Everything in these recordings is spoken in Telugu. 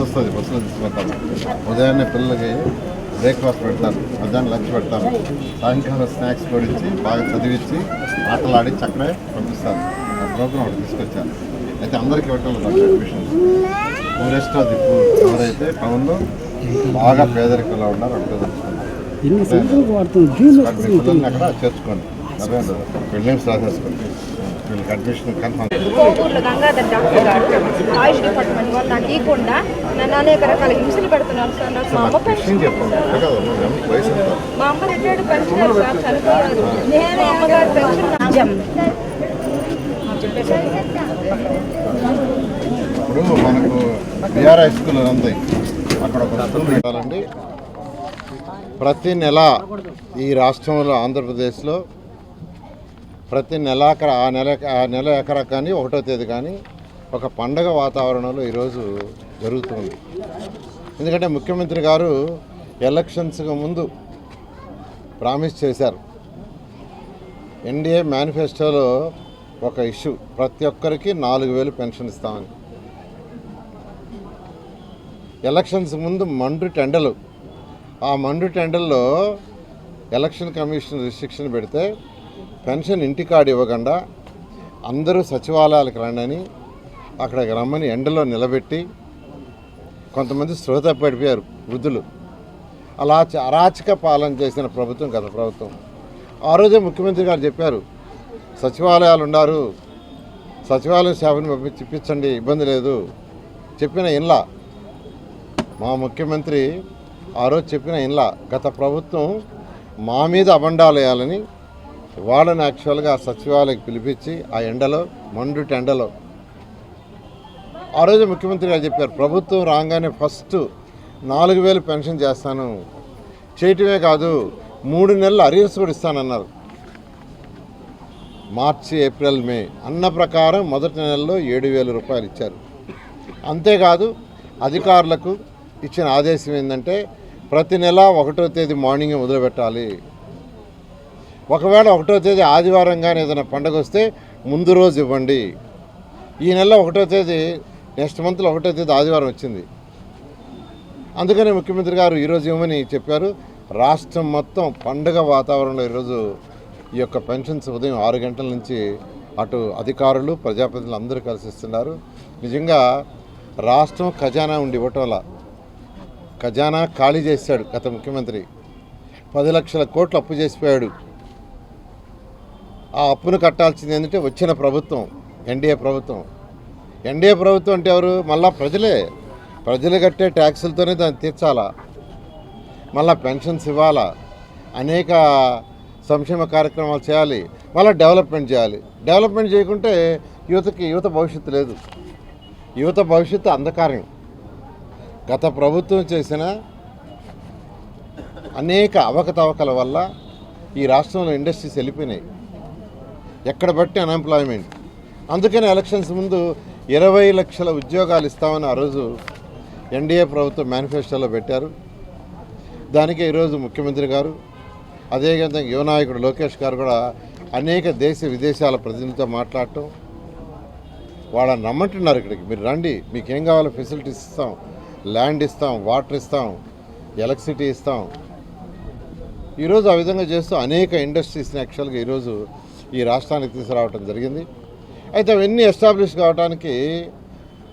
వస్తుంది బస్సులో తీసుకెళ్తాను ఉదయాన్నే పిల్లలకి బ్రేక్ఫాస్ట్ పెడతాను మధ్యాహ్నం లంచ్ పెడతాను సాయంకాలం స్నాక్స్ కూడా ఇచ్చి బాగా చదివించి ఆటలు ఆడించి అక్కడే పంపిస్తాను ఆ ప్రోగ్రామ్ ఒకటి తీసుకొచ్చాను అయితే అందరికీ పెట్టాలి నాకు అడ్మిషన్ పూరెస్ట్ అది ఎవరైతే టౌన్లో బాగా పేదరికంలో ఉన్నారో అక్కడ మీ పిల్లల్ని అక్కడ చేర్చుకోండి. కోవూరులో గంగాధర్ డాక్టర్ గారు ఆయుష్ డిపార్ట్మెంట్ వాళ్ళు నాకు ఇవ్వకుండా నన్ను అనేక రకాల హింసలు పెడుతున్నారు సార్. నాకు మా అమ్మ పెన్షన్ మా అమ్మ రిటైర్డ్ పెన్షనర్ సార్ చనిపోయారు నేను అమ్మగారి పెన్షన్ ఇప్పుడు మనకు బీఆర్ హై స్కూల్ ఉంది. అక్కడ ఒక స్కూల్ పెట్టాలండి. ప్రతి నెల ఈ రాష్ట్రంలో ఆంధ్రప్రదేశ్లో ప్రతి నెలాఖర ఆ నెల ఆ నెల ఎకరా కానీ ఒకటో తేదీ కానీ ఒక పండగ వాతావరణంలో ఈరోజు జరుగుతుంది. ఎందుకంటే ముఖ్యమంత్రి గారు ఎలక్షన్స్కి ముందు ప్రామిస్ చేశారు. ఎన్డీఏ మేనిఫెస్టోలో ఒక ఇష్యూ ప్రతి ఒక్కరికి నాలుగు వేలు పెన్షన్ ఇస్తామని. ఎలక్షన్స్ ముందు మండు టెండలు. ఆ మండు టెండల్లో ఎలక్షన్ కమిషన్ రిస్ట్రిక్షన్ పెడితే పెన్షన్ ఇంటికాడు ఇవ్వకుండా అందరూ సచివాలయాలకు రండని అక్కడికి రమ్మని ఎండలో నిలబెట్టి కొంతమంది శ్రోత పడిపోయారు వృద్ధులు. అలా అరాచక పాలన చేసిన ప్రభుత్వం గత ప్రభుత్వం. ఆ రోజే ముఖ్యమంత్రి గారు చెప్పారు సచివాలయాలు ఉన్నారు సచివాలయం సేవను పంపించి ఇబ్బంది లేదు. చెప్పిన ఇన్లా. మా ముఖ్యమంత్రి ఆ రోజు చెప్పిన ఇన్లా. గత ప్రభుత్వం మా మీద అబండాలు వేయాలని వాళ్ళని యాక్చువల్గా సచివాలయకి పిలిపించి ఆ ఎండలో మండుటి ఎండలో ఆ రోజు ముఖ్యమంత్రి గారు చెప్పారు ప్రభుత్వం రాగానే ఫస్ట్ నాలుగు వేలు పెన్షన్ చేస్తాను. చేయటమే కాదు మూడు నెలలు అరియర్స్ కూడా ఇస్తానన్నారు. మార్చి ఏప్రిల్ మే అన్న ప్రకారం మొదటి నెలలో ఏడు వేల రూపాయలు ఇచ్చారు. అంతేకాదు అధికారులకు ఇచ్చిన ఆదేశం ఏంటంటే ప్రతి నెల ఒకటో తేదీ మార్నింగ్ మొదలుపెట్టాలి. ఒకవేళ ఒకటో తేదీ ఆదివారం కానీ ఏదైనా పండగ వస్తే ముందు రోజు ఇవ్వండి. ఈ నెల ఒకటో తేదీ నెక్స్ట్ మంత్లో ఒకటో తేదీ ఆదివారం వచ్చింది. అందుకనే ముఖ్యమంత్రి గారు ఈరోజు ఇవ్వమని చెప్పారు. రాష్ట్రం మొత్తం పండగ వాతావరణంలో ఈరోజు ఈ యొక్క పెన్షన్స్ ఉదయం ఆరు గంటల నుంచి అటు అధికారులు ప్రజాప్రతినిధులు అందరూ కలిసి ఇస్తున్నారు. నిజంగా రాష్ట్రం ఖజానా ఉండి ఇవ్వటం వల్ల ఖజానా ఖాళీ చేశాడు గత ముఖ్యమంత్రి. పది లక్షల కోట్లు అప్పు చేసిపోయాడు. ఆ అప్పును కట్టాల్సింది ఏంటంటే వచ్చిన ప్రభుత్వం ఎన్డీఏ ప్రభుత్వం. ఎన్డీఏ ప్రభుత్వం అంటే ఎవరు? మళ్ళా ప్రజలే. ప్రజలు కట్టే ట్యాక్సులతోనే దాన్ని తీర్చాలా? మళ్ళా పెన్షన్స్ ఇవ్వాలా? అనేక సంక్షేమ కార్యక్రమాలు చేయాలి. మళ్ళీ డెవలప్మెంట్ చేయాలి. డెవలప్మెంట్ చేయకుంటే యువతకి యువత భవిష్యత్తు లేదు. యువత భవిష్యత్తు అంధకారం గత ప్రభుత్వం చేసిన అనేక అవకతవకల వల్ల ఈ రాష్ట్రంలో ఇండస్ట్రీస్ వెళ్ళిపోయినాయి. ఎక్కడ బట్టి అన్ఎంప్లాయ్మెంట్ అందుకని ఎలక్షన్స్ ముందు ఇరవై లక్షల ఉద్యోగాలు ఇస్తామని ఆ రోజు ఎన్డీఏ ప్రభుత్వం మేనిఫెస్టోలో పెట్టారు. దానికే ఈరోజు ముఖ్యమంత్రి గారు అదేవిధంగా యువ నాయకుడు లోకేష్ గారు కూడా అనేక దేశ విదేశాల ప్రతినిధులతో మాట్లాడటం వాళ్ళని రమ్మంటున్నారు ఇక్కడికి. మీరు రండి మీకు ఏం కావాలో ఫెసిలిటీస్ ఇస్తాం ల్యాండ్ ఇస్తాం వాటర్ ఇస్తాం ఎలక్ట్రిసిటీ ఇస్తాం. ఈరోజు ఆ విధంగా చేస్తూ అనేక ఇండస్ట్రీస్ని యాక్చువల్గా ఈరోజు ఈ రాష్ట్రానికి తీసుకురావడం జరిగింది. అయితే అవన్నీ ఎస్టాబ్లిష్ కావడానికి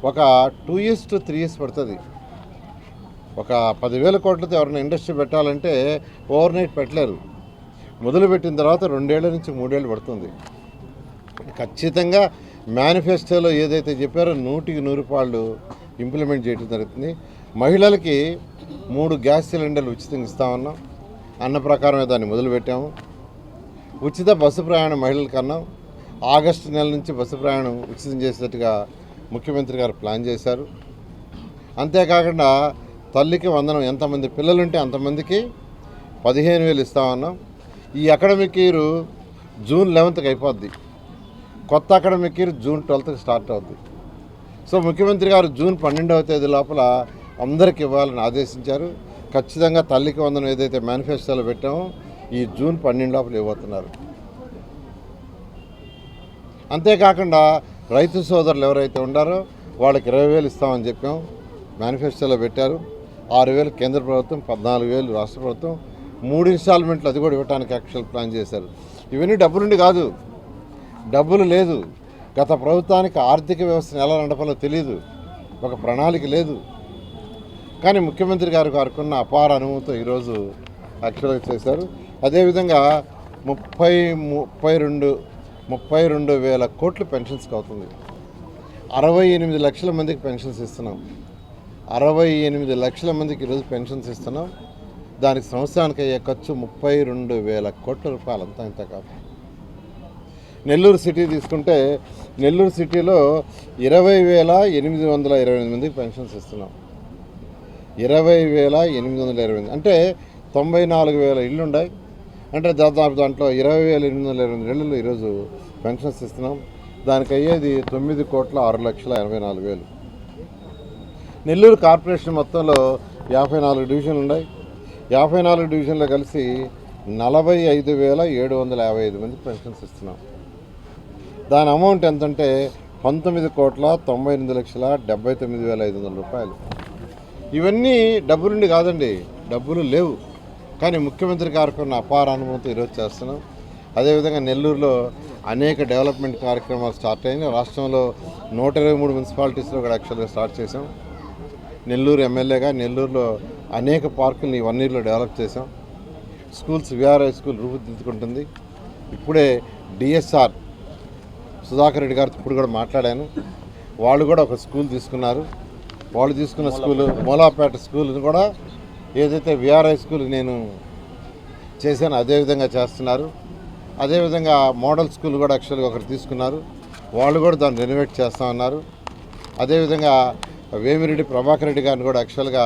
ఒక two years to three years పడుతుంది. ఒక పదివేల కోట్లతో ఎవరైనా ఇండస్ట్రీ పెట్టాలంటే ఓవర్ నైట్ పెట్టలేరు. మొదలుపెట్టిన తర్వాత రెండేళ్ళ నుంచి మూడేళ్ళు పడుతుంది. ఖచ్చితంగా మేనిఫెస్టోలో ఏదైతే చెప్పారో నూటికి నూరు పాళ్ళు ఇంప్లిమెంట్ చేయడం జరుగుతుంది. మహిళలకి మూడు గ్యాస్ సిలిండర్లు ఉచితంగా ఇస్తామన్నాం. అన్న ప్రకారమే దాన్ని మొదలుపెట్టాము. ఉచిత బస్సు ప్రయాణం మహిళలకు అన్నాం ఆగస్టు నెల నుంచి బస్సు ప్రయాణం ఉచితం చేసేట్టుగా ముఖ్యమంత్రి గారు ప్లాన్ చేశారు. అంతేకాకుండా తల్లికి వందనం ఎంతమంది పిల్లలుంటే అంతమందికి పదిహేను వేలు ఇస్తామన్నాం. ఈ అకాడమిక్ ఇయర్ జూన్ లెవెన్త్కి అయిపోద్ది. కొత్త అకాడమిక్ ఇయర్ జూన్ ట్వెల్త్కి స్టార్ట్ అవుద్ది. సో ముఖ్యమంత్రి గారు జూన్ పన్నెండవ తేదీ లోపల అందరికి ఇవ్వాలని ఆదేశించారు. ఖచ్చితంగా తల్లికి వందనం ఏదైతే మేనిఫెస్టోలో పెట్టామో ఈ జూన్ పన్నెండు లోపల ఇవ్వబోతున్నారు. అంతేకాకుండా రైతు సోదరులు ఎవరైతే ఉండారో వాళ్ళకి ఇరవై వేలు ఇస్తామని చెప్పాం. మేనిఫెస్టోలో పెట్టారు. ఆరు వేలు కేంద్ర ప్రభుత్వం పద్నాలుగు వేలు రాష్ట్ర ప్రభుత్వం మూడు ఇన్స్టాల్మెంట్లు అది కూడా ఇవ్వడానికి యాక్చువల్ ప్లాన్ చేశారు. ఇవన్నీ డబ్బులుండి కాదు. డబ్బులు లేదు. గత ప్రభుత్వానికి ఆర్థిక వ్యవస్థను ఎలా నడపాలో తెలియదు ఒక ప్రణాళిక లేదు. కానీ ముఖ్యమంత్రి గారు గారుకున్న అపార అనుభవంతో ఈరోజు యాక్చువల్గా చేశారు. అదేవిధంగా ముప్పై ముప్పై రెండు ముప్పై రెండు వేల కోట్లు పెన్షన్స్కి అవుతుంది అరవై ఎనిమిది లక్షల మందికి పెన్షన్స్ ఇస్తున్నాం. అరవై ఎనిమిది లక్షల మందికి ఈరోజు పెన్షన్స్ ఇస్తున్నాం. దానికి సంవత్సరానికి అయ్యే ఖర్చు ముప్పై రెండు వేల కోట్ల రూపాయలు అంతా ఇంత కాదు. నెల్లూరు సిటీ తీసుకుంటే నెల్లూరు సిటీలో ఇరవై వేల ఎనిమిది వందల ఇరవై ఎనిమిది మందికి పెన్షన్స్ ఇస్తున్నాం. ఇరవై వేల ఎనిమిది వందల ఇరవై ఎనిమిది అంటే తొంభై నాలుగు వేల ఇళ్ళు ఉన్నాయి అంటే దాదాపు దాంట్లో ఇరవై వేల ఎనిమిది వందల ఇరవై ఎనిమిది ఈరోజు పెన్షన్స్ ఇస్తున్నాం. దానికి అయ్యేది తొమ్మిది కోట్ల ఆరు లక్షల ఎనభై నాలుగు వేలు. నెల్లూరు కార్పొరేషన్ మొత్తంలో యాభై నాలుగు డివిజన్లు ఉన్నాయి. యాభై నాలుగు డివిజన్లు కలిసి నలభై ఐదు వేల ఏడు వందల యాభై ఐదు మంది పెన్షన్స్ ఇస్తున్నాం. దాని అమౌంట్ ఎంతంటే పంతొమ్మిది కోట్ల తొంభై ఎనిమిది లక్షల డెబ్బై తొమ్మిది వేల ఐదు వందల రూపాయలు. ఇవన్నీ డబ్బులుండి కాదండి డబ్బులు లేవు. కానీ ముఖ్యమంత్రి గారికి ఉన్న అపార అనుభవంతో ఈరోజు చేస్తున్నాం. అదేవిధంగా నెల్లూరులో అనేక డెవలప్మెంట్ కార్యక్రమాలు స్టార్ట్ అయినాయి. రాష్ట్రంలో నూట ఇరవై మూడు మున్సిపాలిటీస్లో కూడా యాక్చువల్గా స్టార్ట్ చేసాం నెల్లూరు ఎమ్మెల్యేగా నెల్లూరులో అనేక పార్కుల్ని వన్ ఇయర్లో డెవలప్ చేసాం స్కూల్స్ విఆర్ఐ స్కూల్ రూపుదిద్దుకుంటుంది. ఇప్పుడే డిఎస్ఆర్ సుధాకర్ రెడ్డి గారితో ఇప్పుడు కూడా మాట్లాడాను. వాళ్ళు కూడా ఒక స్కూల్ తీసుకున్నారు. వాళ్ళు తీసుకున్న స్కూలు మూలాపేట స్కూల్ కూడా ఏదైతే విఆర్ఐ స్కూల్ నేను చేశాను అదే విధంగా చేస్తున్నారు. అదేవిధంగా మోడల్ స్కూల్ కూడా యాక్చువల్గా ఒకరు తీసుకున్నారు. వాళ్ళు కూడా దాన్ని రెనోవేట్ చేస్తామన్నారు అదేవిధంగా వేమిరెడ్డి ప్రభాకర్ రెడ్డి గారిని కూడా యాక్చువల్గా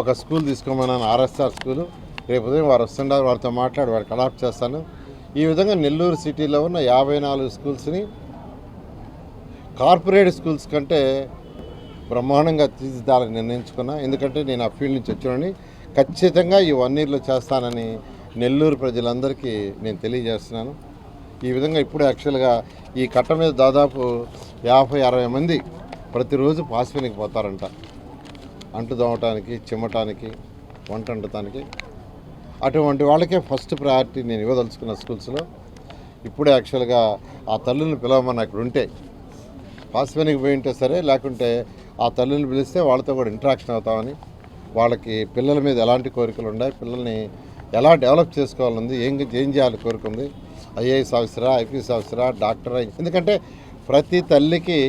ఒక స్కూల్ తీసుకోమన్నాను ఆర్ఎస్ఆర్ స్కూలు రేపు ఉదయం వారు వస్తుండారు వారితో మాట్లాడి వారికి అడాప్ట్ చేస్తాను. ఈ విధంగా నెల్లూరు సిటీలో ఉన్న యాభై నాలుగు స్కూల్స్ని కార్పొరేట్ స్కూల్స్ కంటే బ్రహ్మాండంగా తీర్చిదాలని నిర్ణయించుకున్నా. ఎందుకంటే నేను ఆ ఫీల్డ్ నుంచి వచ్చినని ఖచ్చితంగా ఈ వన్ ఇయర్లో చేస్తానని నెల్లూరు ప్రజలందరికీ నేను తెలియజేస్తున్నాను. ఈ విధంగా ఇప్పుడు యాక్చువల్గా ఈ కట్ట మీద దాదాపు యాభై అరవై మంది ప్రతిరోజు పాస్పెనికి పోతారంట. అంటు దోమటానికి చిమ్మటానికి వంట వండటానికి. అటువంటి వాళ్ళకే ఫస్ట్ ప్రయారిటీ నేను ఇవ్వదలుచుకున్న స్కూల్స్లో. ఇప్పుడే యాక్చువల్గా ఆ తల్లులను పిలవమని అక్కడ ఉంటే పాస్పెనికి పోయి ఉంటే సరే లేకుంటే ఆ తల్లిని పిలిస్తే వాళ్ళతో కూడా ఇంటరాక్షన్ అవుతామని వాళ్ళకి పిల్లల మీద ఎలాంటి కోరికలు ఉన్నాయి పిల్లల్ని ఎలా డెవలప్ చేసుకోవాలని ఏం ఏం చేయాలి కోరిక ఉంది ఐఏఎస్ ఆఫీసరా ఐపీఎస్ ఆఫీసరా డాక్టరా ఎందుకంటే ప్రతి తల్లికి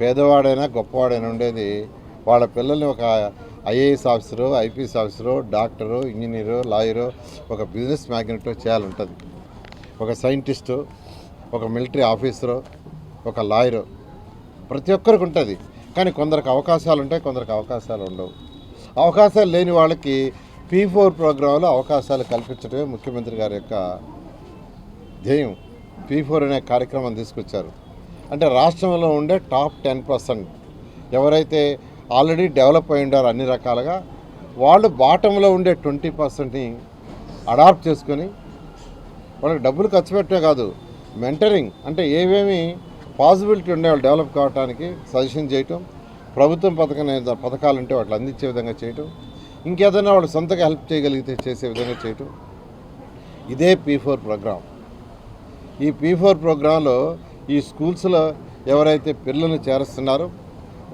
పేదవాడైనా గొప్పవాడైనా ఉండేది వాళ్ళ పిల్లల్ని ఒక IAS officer IPS officer doctor engineer lawyer ఒక బిజినెస్ మ్యాగ్నెట్ చేయాలంటుంది. ఒక సైంటిస్టు ఒక మిలిటరీ ఆఫీసరు ఒక లాయరు ప్రతి ఒక్కరికి ఉంటుంది. కానీ కొందరికి అవకాశాలు ఉంటాయి కొందరికి అవకాశాలు ఉండవు అవకాశాలు లేని వాళ్ళకి పీ ఫోర్ ప్రోగ్రాంలో అవకాశాలు కల్పించడమే ముఖ్యమంత్రి గారి యొక్క ధ్యేయం. పీ ఫోర్ అనే కార్యక్రమం తీసుకొచ్చారు. అంటే రాష్ట్రంలో ఉండే టాప్ టెన్ పర్సెంట్ ఎవరైతే ఆల్రెడీ డెవలప్ అయి ఉండారో అన్ని రకాలుగా వాళ్ళు బాటంలో ఉండే ట్వంటీ పర్సెంట్ని అడాప్ట్ చేసుకొని వాళ్ళకి డబ్బులు ఖర్చు పెట్టే కాదు మెంటరింగ్ అంటే ఏవేమి పాసిబిలిటీ ఉండే వాళ్ళు డెవలప్ కావడానికి సజెషన్ చేయటం ప్రభుత్వం పథకం పథకాలు ఉంటే వాటిని అందించే విధంగా చేయటం ఇంకేదైనా వాళ్ళు సొంతగా హెల్ప్ చేయగలిగితే చేసే విధంగా చేయటం. ఇదే పీ ఫోర్ ప్రోగ్రాం. ఈ పీ ఫోర్ ప్రోగ్రాంలో ఈ స్కూల్స్లో ఎవరైతే పిల్లల్ని చేరుస్తున్నారో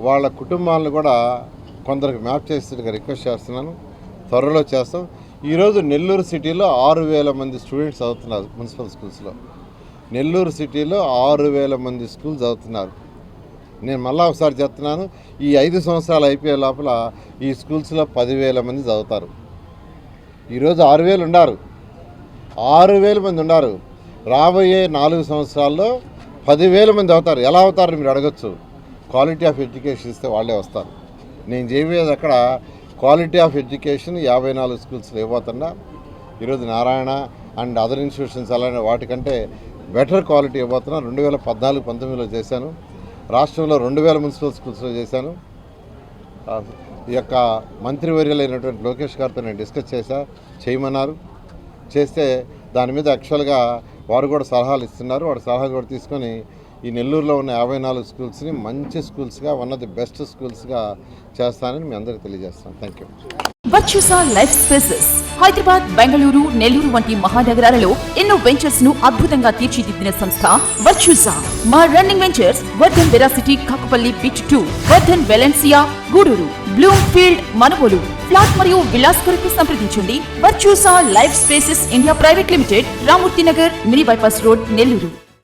వాళ్ళ కుటుంబాలను కూడా కొందరికి మ్యాప్ చేసేట్టుగా రిక్వెస్ట్ చేస్తున్నాను. త్వరలో చేస్తాం. ఈరోజు నెల్లూరు సిటీలో ఆరు వేల మంది స్టూడెంట్స్ చదువుతున్నారు మున్సిపల్ స్కూల్స్లో. నెల్లూరు సిటీలో ఆరు వేల మంది స్కూల్ చదువుతున్నారు. నేను మళ్ళా ఒకసారి చెప్తున్నాను ఈ ఐదు సంవత్సరాలు అయిపోయే లోపల ఈ స్కూల్స్లో పదివేల మంది చదువుతారు. ఈరోజు ఆరు వేలు ఉన్నారు. ఆరు వేల మంది ఉన్నారు. రాబోయే నాలుగు సంవత్సరాల్లో పదివేల మంది అవుతారు. ఎలా అవుతారు మీరు అడగచ్చు. క్వాలిటీ ఆఫ్ ఎడ్యుకేషన్ ఇస్తే వాళ్ళే వస్తారు. నేను చేయబోయేది అక్కడ క్వాలిటీ ఆఫ్ ఎడ్యుకేషన్ యాభై నాలుగు స్కూల్స్లో ఇవ్వబోతున్నా. ఈరోజు నారాయణ అండ్ అదర్ ఇన్స్టిట్యూషన్స్ అలానే వాటికంటే బెటర్ క్వాలిటీ ఇవ్వబోతున్నా. రెండు వేల పద్నాలుగు పంతొమ్మిదిలో చేశాను. రాష్ట్రంలో రెండు వేల మున్సిపల్ స్కూల్స్లో చేశాను. ఈ యొక్క మంత్రివర్యులైనటువంటి లోకేష్ గారితో నేను డిస్కస్ చేశా చేయమన్నారు. చేస్తే దాని మీద యాక్చువల్గా వారు కూడా సలహాలు ఇస్తున్నారు. వాడి సలహాలు కూడా తీసుకొని ఈ నెల్లూరులో ఉన్న యాభై నాలుగు స్కూల్స్ని మంచి స్కూల్స్గా వన్ ఆఫ్ ది బెస్ట్ స్కూల్స్గా చేస్తానని మీ అందరికీ తెలియజేస్తాను thank you Virtusa life spaces Hyderabad Bengaluru Nellore వంటి మహానగరాలలో ఎన్నో వెంచర్స్ను అద్భుతంగా తీర్చిదిద్దిన సంస్థ వర్చుసా మా running ventures Vardhan veracity Kakupalli bit two Vardhan Valencia Gudur bloom field Manavolu flat మరియు విలాస్ కొరకు సంప్రదించండి. Virtusa life spaces India private limited Ramurthy Nagar mini bypass road Nellore